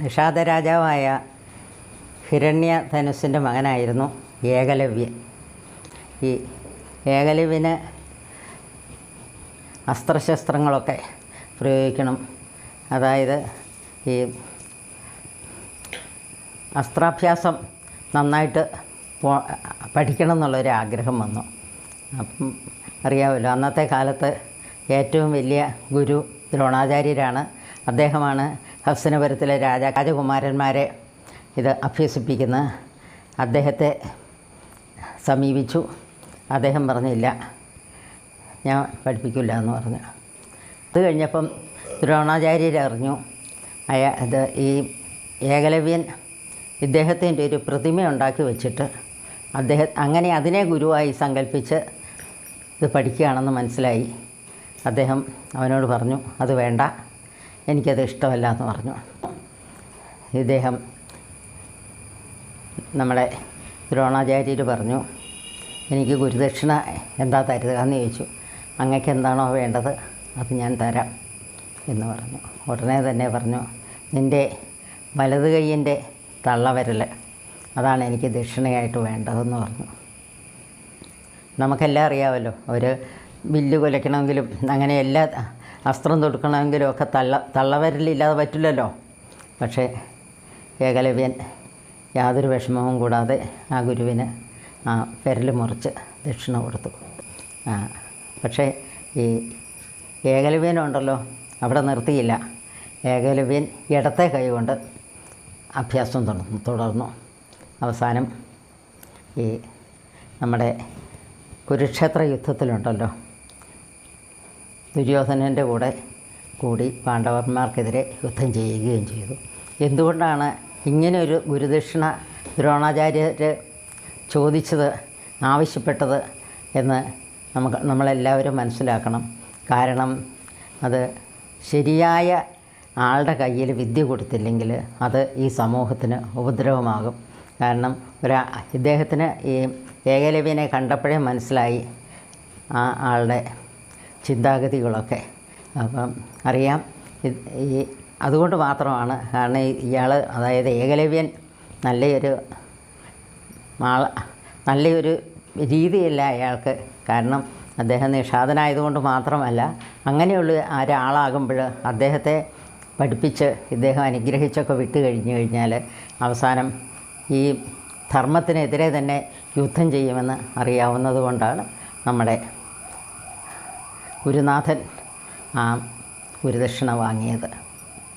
നിഷാദ രാജാവായ ഹിരണ്യ ധനുസിന്റെ മകനായിരുന്നു ഏകലവ്യൻ. ഈ ഏകലവ്യന് അസ്ത്രശസ്ത്രങ്ങളൊക്കെ പ്രയോഗിക്കണം. അതായത് ഈ അസ്ത്രാഭ്യാസം നന്നായിട്ട് പഠിക്കണം എന്നുള്ളൊരു ആഗ്രഹം വന്നു. അപ്പം അറിയാമല്ലോ അന്നത്തെ കാലത്ത് ഏറ്റവും വലിയ ഗുരു ദ്രോണാചാര്യരാണ് അദ്ദേഹമാണ് ഹസ്തനപുരത്തിലെ രാജ രാജകുമാരന്മാരെ ഇത് അഭ്യസിപ്പിക്കുന്ന. അദ്ദേഹത്തെ സമീപിച്ചു. അദ്ദേഹം പറഞ്ഞില്ല. ഞാൻ പഠിപ്പിക്കില്ല എന്ന് പറഞ്ഞു. അത് കഴിഞ്ഞപ്പം ദ്രോണാചാര്യർ അറിഞ്ഞു. അയാ ഇത് ഈ ഏകലവ്യൻ ഇദ്ദേഹത്തിന്റെ ഒരു പ്രതിമ ഉണ്ടാക്കി വെച്ചിട്ട് അദ്ദേഹം അങ്ങനെ അതിനെ ഗുരുവായി സങ്കല്പിച്ച് ഇത് പഠിക്കുകയാണെന്ന് മനസ്സിലായി. അദ്ദേഹം അവനോട് പറഞ്ഞു അത് വേണ്ട. എനിക്കത് ഇഷ്ടമല്ല എന്ന് പറഞ്ഞു. ഇദ്ദേഹം നമ്മുടെ ദ്രോണാചാര്യർ പറഞ്ഞു എനിക്ക് ഗുരുദക്ഷിണ എന്താ തരുക എന്ന് ചോദിച്ചു. അങ്ങക്ക് എന്താണോ വേണ്ടത് അത് ഞാൻ തരാം എന്ന് പറഞ്ഞു. ഉടനെ തന്നെ പറഞ്ഞു നിന്റെ വലത് കൈയിന്റെ തള്ളവരൽ അതാണ് എനിക്ക് ദക്ഷിണയായിട്ട് വേണ്ടതെന്ന് പറഞ്ഞു. നമുക്കെല്ലാം അറിയാമല്ലോ ഒരു ബില്ല് കുലയ്ക്കണമെങ്കിലും അങ്ങനെ എല്ലാ അസ്ത്രം തൊടുക്കണമെങ്കിലും ഒക്കെ തള്ള തള്ളവരലില്ലാതെ പറ്റില്ലല്ലോ. പക്ഷേ ഏകലവ്യൻ യാതൊരു വിഷമവും കൂടാതെ ആ ഗുരുവിന് ആ വിരൽ മുറിച്ച് ദക്ഷിണ കൊടുത്തു. പക്ഷേ ഈ ഏകലവ്യനുണ്ടല്ലോ അവിടെ നിർത്തിയില്ല. ഏകലവ്യൻ ഇടത്തെ കൈ കൊണ്ട് അഭ്യാസം തുടർന്നു തുടർന്നു. അവസാനം ഈ നമ്മുടെ കുരുക്ഷേത്ര യുദ്ധത്തിലുണ്ടല്ലോ ദുര്യോധനന്റെ കൂടെ കൂടി പാണ്ഡവന്മാർക്കെതിരെ യുദ്ധം ചെയ്യുകയും ചെയ്തു. എന്തുകൊണ്ടാണ് ഇങ്ങനെ ഒരു ഗുരുദക്ഷിണ ദ്രോണാചാര്യർ ചോദിച്ചത് ആവശ്യപ്പെട്ടത് എന്ന് നമുക്ക് നമ്മളെല്ലാവരും മനസ്സിലാക്കണം. കാരണം അത് ശരിയായ ആളുടെ കയ്യിൽ വിദ്യ കൊടുത്തില്ലെങ്കിൽ അത് ഈ സമൂഹത്തിന് ഉപദ്രവമാകും. കാരണം ഒരാ ഇദ്ദേഹത്തിന് ഈ ഏകലവ്യനെ കണ്ടപ്പോഴേ മനസ്സിലായി ആ ആളുടെ ചിന്താഗതികളൊക്കെ. അപ്പം അറിയാം. ഈ അതുകൊണ്ട് മാത്രമാണ് കാരണം ഇയാൾ അതായത് ഏകലവ്യൻ നല്ലൊരു ആള നല്ലൊരു രീതിയല്ല അയാൾക്ക്. കാരണം അദ്ദേഹം നിഷാദനായതുകൊണ്ട് മാത്രമല്ല അങ്ങനെയുള്ള ഒരാളാകുമ്പോൾ അദ്ദേഹത്തെ പഠിപ്പിച്ച് ഇദ്ദേഹം അനുഗ്രഹിച്ചൊക്കെ വിട്ട് കഴിഞ്ഞു കഴിഞ്ഞാൽ അവസാനം ഈ ധർമ്മത്തിനെതിരെ തന്നെ യുദ്ധം ചെയ്യുമെന്ന് അറിയാവുന്നതുകൊണ്ടാണ് നമ്മുടെ ഗുരുനാഥൻ ആ ഗുരുദക്ഷിണ വാങ്ങിയത്.